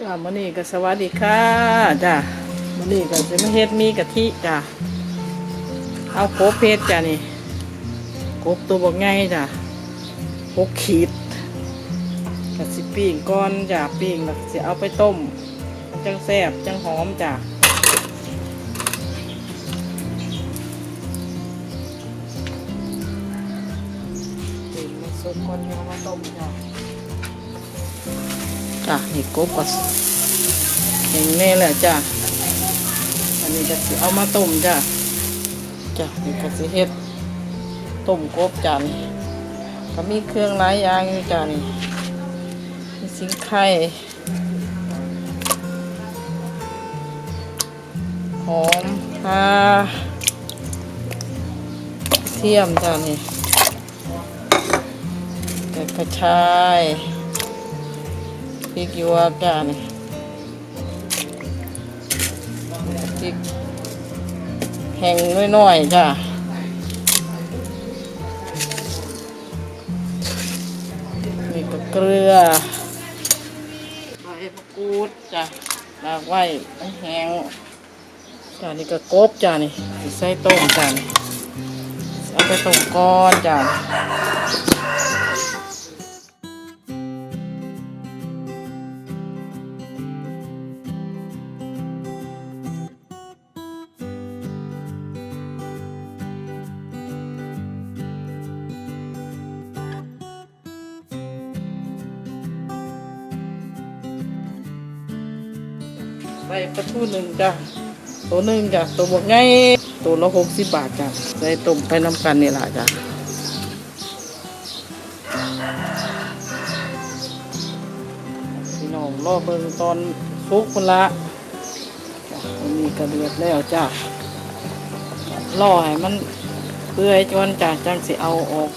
จ้ามื้อนี้ก็สวัสดีค่ะจ้ามื้อนี้ก็จะมาเฮ็ดมีกะทิจ้าเอาโคบเพชรจ้านี่กบตัวบ่ใหญ่จ้าหกขีดก็สิปิ้งก่อนจ้าปิ้งแล้วก็สิเอาไปต้ม จังแซ่บจังหอมจ้าปิ้งมันสุกก่อนเดี๋ยวเอามาต้มจ้า จ้ะนี่กบก็เห็นแน่แหละจ้ะอันนี้ก็สิเอามาต้มจ้ะจ้ะนี่ก็สิเฮ็ดต้มกบจ้ะนี่ก็มีเครื่องหลายอย่างอยู่จ้ะนี่มีสิงไข่หอมปลาเทียมจ้ะนี่กระชาย พริกหยวกจ้านี่พริกแห้งน้อยๆจ้านี่ก็เกลือใบมะกรูดจ้าลากไว้แห้งจ้านี่ก็กบจ้านี่ใส่ต้มจ้าเอาไปต้มก้อนจ้า ใส่ปลาทูหนึ่งจ้ะตัวหนึ่งจ้ะตัวบวกไงตัวละหกสิบบาทจ้ะใส่ต้มไปน้ำกันนี่แหละจ้ะพี่น้องรอเบิ่งตอนซุกคนละจ้ะอันนี้กระเดือดแล้วจ้ะรอให้มันเปื่อยจนจ้ะจังสิเอาออก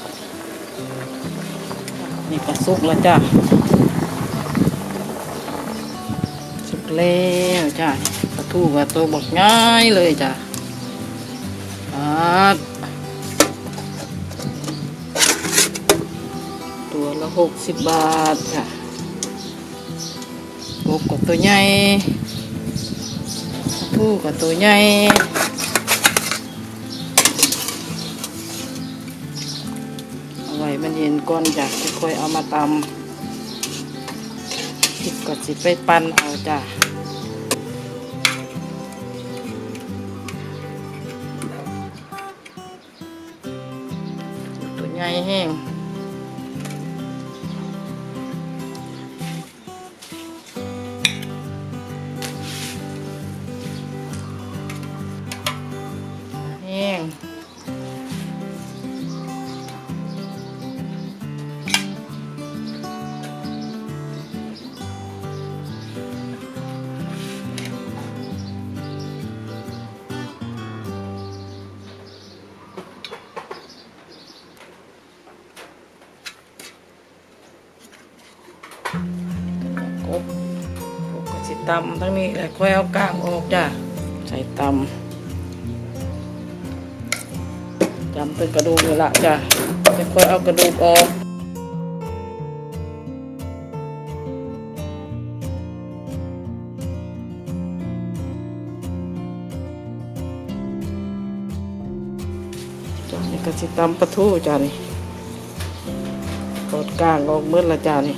นี่ก็สุกแล้วจ้ะ กแล้วจ้ะปลาทูกับตัวบักง่ายเลยจ้ะครับตัวละหกสิบบาทจ้ะบกกับตัวใหญ่ปลาทูกับตัวใหญ่เอาไว้มันเย็นก่อนจ้ะค่อยเอามาตำ สิก็สิไปปั่นเอาจ้ะตัวใหญ่แห้ง ตำทั้งนี้แล้วค่อยเอากลางออกจ้ะใส่ตำจำเป็นกระดูกนี่ละจ้ะจะค่อยเอากระดูกออกจ้ะนี่ก็สิตำปลาทูจ้ะนี่กดกลางออกเมื่อละจ้ะนี่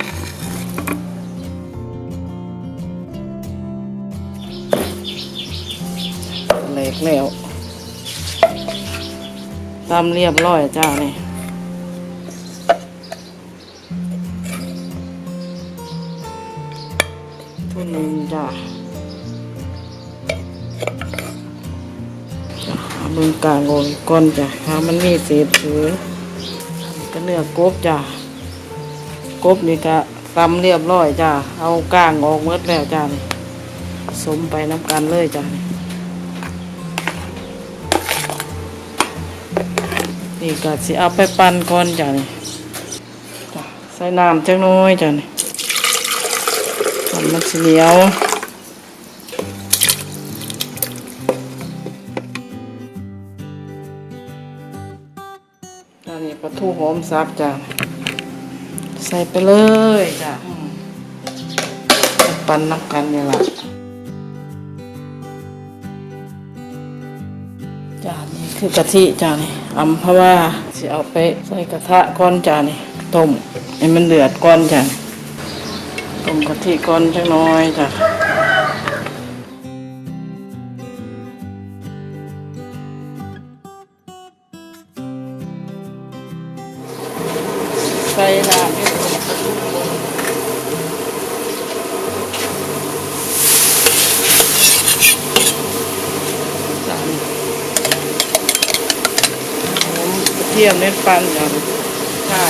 กแล้วตำเรียบร้อยจ้าเนี่ทุนหนึ่งจ้ามือกลางโอนก้อนจ้ะถ้ามันมีเศษถือก็เนื้อกบจ้ะกบนี่ก็ตำเรียบร้อยจ้าเอากลางออกหมดแล้วจ้านี่สมไปน้ำกันเลยจ้านี่ นี่ก็สิเอาไปปั่นก่อนจ้ะนี่ใส่น้ำจังน้อยจ้ะนี่ปั่นมันสิเหนียวจ้ะนี่ปลาทูหอมสับจ้ะใส่ไปเลยจ้ะปั่นน้ำกันนี่แหละ คือกะทิจานี่อำเพราะว่าสิเอาไปใส่กระทะก้อนจานนี่ต้มให้มันเดือดก้อนจานต้มกะทิก้อนจังน้อยจ้ะ ทียมเม็ดปันจานใช่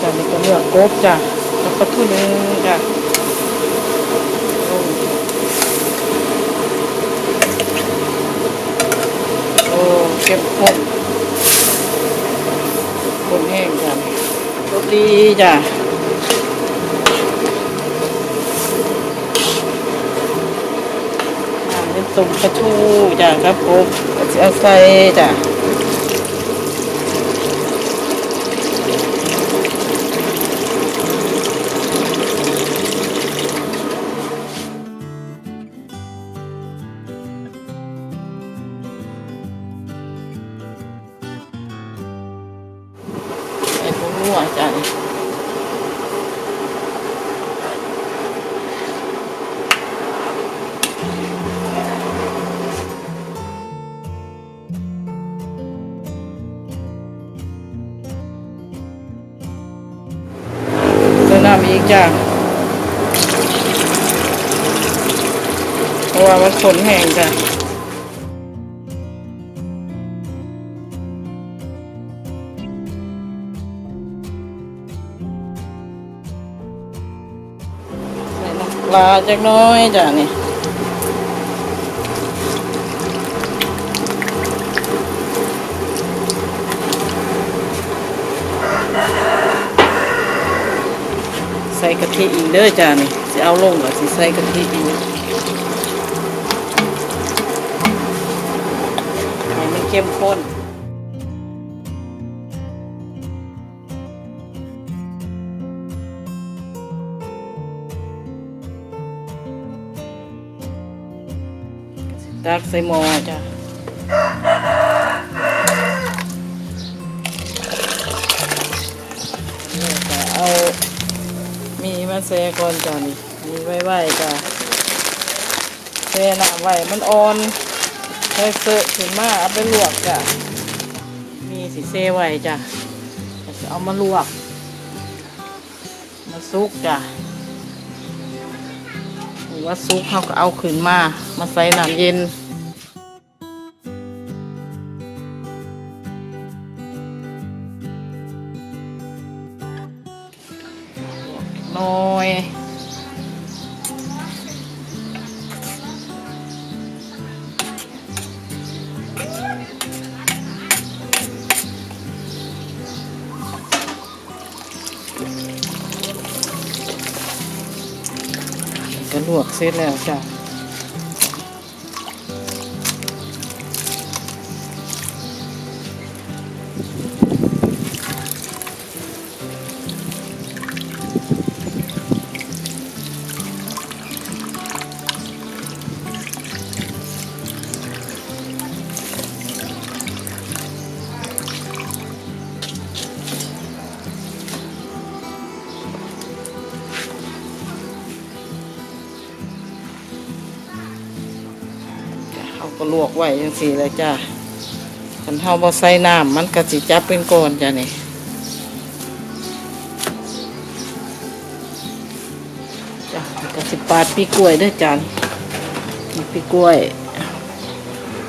จ้ะนี่ก็เลือกกบจ้ะแล้วก็ทุนึงจ้ะโอ้โอ้เก็บข้นบนแห้งจ้ะรสดีจ้ะอ่าเป็นตุ่มกระชูจ้ะครับผมกระเอาใส่จ้ะ อย่าง เพราะว่ามันขนแห้งจ้ะใส่น้ำปลาจักน้อยจ้ะนี่ กะทิอีกเด้อจ้ะนี่สิเอาลงก็สิใส่กะทิอีกให้มันเข้มข้นตักใส่หม้อจ้ะ มาแซ่ก่อนจ้ะนี่มีไว้ไว้จ้ะแซ่น้ำไว้มันอ่อนใส่เสอะขึ้นมาเอาไปลวกจ้ะมีสิเซ่ไว้จ้ะแล้วก็เอามาลวก มาซุกจ้ะว่าซุปเขาก็เอาขึ้นมา มาใส่น้ำเย็น ลวกเสร็จแล้วจ้ะ เขาก็ลวกไว้จังสี่เลยจ้าคันเฮาบ่ใส่น้ำมันก็สิจับเป็นก้อนจ้ะนี่จ้ะแล้วก็สิปาดปีกล้วยด้วยจ้านปีกล้วย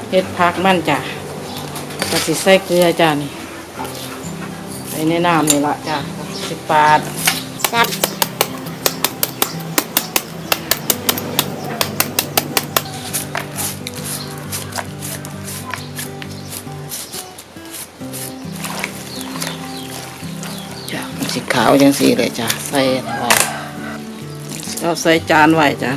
เฮ็ดพักมันจ้ะก็สิใส่เกลือจ้านี่ใส่ในน้ำนี่ละจ้ะสิปาดซับ สีขาวจังสีเลยจ้ะใส่ไว้เอาใส่จานไว้จ้ะ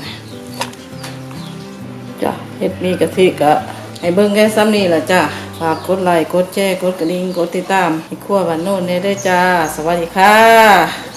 จ้ะเฮ็ดมีกะทิกะให้เบิ้งแค่ซ้ำนี่แหละจ้ะฝากกดไลค์กดแชร์กดกระดิ่งกดติดตามให้ครัวบ้านโน่นเนี่ยด้วยจ้า สวัสดีค่ะ